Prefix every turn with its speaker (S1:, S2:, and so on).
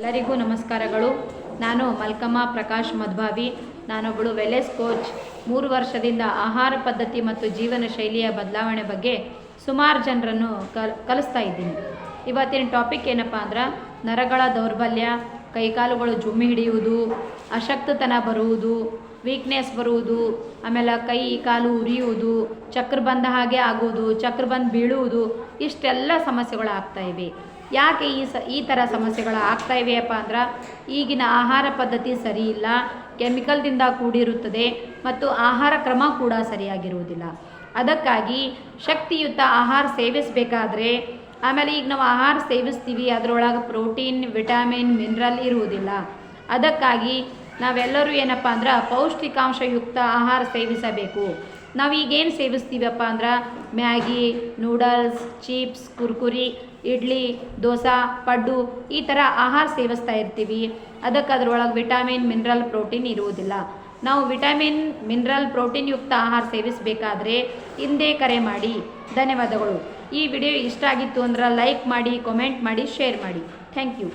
S1: ಎಲ್ಲರಿಗೂ ನಮಸ್ಕಾರಗಳು. ನಾನು ಮಲ್ಕಮ್ಮ ಪ್ರಕಾಶ್ ಮಧ್ಭಾವಿ ನಾನೊಬ್ಬಳು ವೆಲೆಸ್ ಕೋಚ್ ಮೂರು ವರ್ಷದಿಂದ ಆಹಾರ ಪದ್ಧತಿ ಮತ್ತು ಜೀವನ ಶೈಲಿಯ ಬದಲಾವಣೆ ಬಗ್ಗೆ ಸುಮಾರು ಜನರನ್ನು ಕಲ್, ಕಲಿಸ್ತಾ ಇದ್ದೀನಿ. ಇವತ್ತಿನ ಟಾಪಿಕ್ ಏನಪ್ಪ ಅಂದ್ರೆ ನರಗಳ ದೌರ್ಬಲ್ಯ ಕೈಕಾಲುಗಳು ಜುಮ್ಮಿ ಹಿಡಿಯುವುದು, ಅಶಕ್ತತನ ಬರುವುದು ವೀಕ್ನೆಸ್ ಬರುವುದು, ಆಮೇಲೆ ಕೈ, ಕಾಲು ಉರಿಯುವುದು, ಚಕ್ರ ಬಂದ ಹಾಗೆ ಆಗುವುದು, ಚಕ್ರ ಬಂದು ಬೀಳುವುದು, ಇಷ್ಟೆಲ್ಲ ಸಮಸ್ಯೆಗಳು ಇವೆ. ಯಾಕೆ ಈ ಸ, ಈ ಥರ ಸಮಸ್ಯೆಗಳು ಆಗ್ತಾ ಇವೆಯಪ್ಪ ಅಂದ್ರೆ, ಈಗಿನ ಆಹಾರ ಪದ್ಧತಿ ಸರಿ ಇಲ್ಲ ಕೆಮಿಕಲ್ದಿಂದ ಕೂಡಿರುತ್ತದೆ ಮತ್ತು ಆಹಾರ ಕ್ರಮ ಕೂಡ ಸರಿಯಾಗಿರುವುದಿಲ್ಲ. ಅದಕ್ಕಾಗಿ ಶಕ್ತಿಯುತ ಆಹಾರ ಸೇವಿಸಬೇಕಾದ್ರೆ ಆಮೇಲೆ ಈಗ ನಾವು ಆಹಾರ ಸೇವಿಸ್ತೀವಿ ಅದರೊಳಗೆ ಪ್ರೋಟೀನ್ ವಿಟಮಿನ್ ಮಿನರಲ್ ಇರುವುದಿಲ್ಲ. ಅದಕ್ಕಾಗಿ ನಾವೆಲ್ಲರೂ ಏನಪ್ಪ ಅಂದ್ರೆ ಪೌಷ್ಟಿಕಾಂಶಯುಕ್ತ ಆಹಾರ ಸೇವಿಸಬೇಕು. ನಾವೀಗೇನು ಸೇವಿಸ್ತೀವಪ್ಪ ಅಂದ್ರೆ Maggi, noodles, chips, Kurkure, idli, dosa, paddu ಈ ಥರ ಆಹಾರ ಸೇವಿಸ್ತಾ ಇರ್ತೀವಿ. ಅದಕ್ಕೆ ಅದರೊಳಗೆ ವಿಟಮಿನ್, ಮಿನರಲ್, ಪ್ರೋಟೀನ್ ಇರುವುದಿಲ್ಲ. ನಾವು ವಿಟಮಿನ್, ಮಿನರಲ್, ಪ್ರೋಟೀನ್ ಯುಕ್ತ ಆಹಾರ ಸೇವಿಸಬೇಕಾದ್ರೆ ಹಿಂದೆ ಕರೆ ಮಾಡಿ. ಧನ್ಯವಾದಗಳು. ಈ ವಿಡಿಯೋ ಇಷ್ಟ ಆಗಿತ್ತು ಅಂದ್ರೆ ಲೈಕ್ ಮಾಡಿ ಕಾಮೆಂಟ್ ಮಾಡಿ ಶೇರ್ ಮಾಡಿ. Thank you